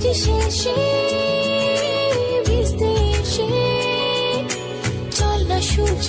বৃষ্টি শেষে বৃষ্টি এসে চল না সূর্য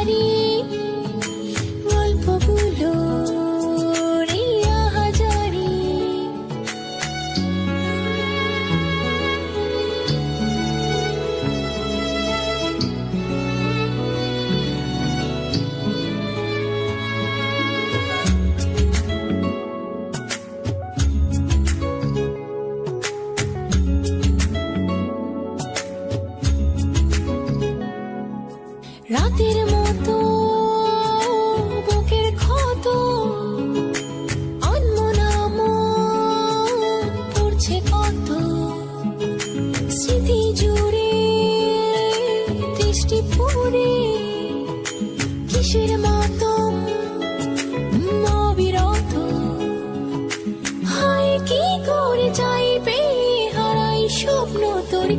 রাতের মতো, বুকের ক্ষত অন্মনাম পড়ছে কত। স্মৃতি জুড়ে, দৃষ্টি পড়ে, কিসের মাতম অবিরত। হায়, কি করে যাইবে হারাই স্বপ্ন তোরে?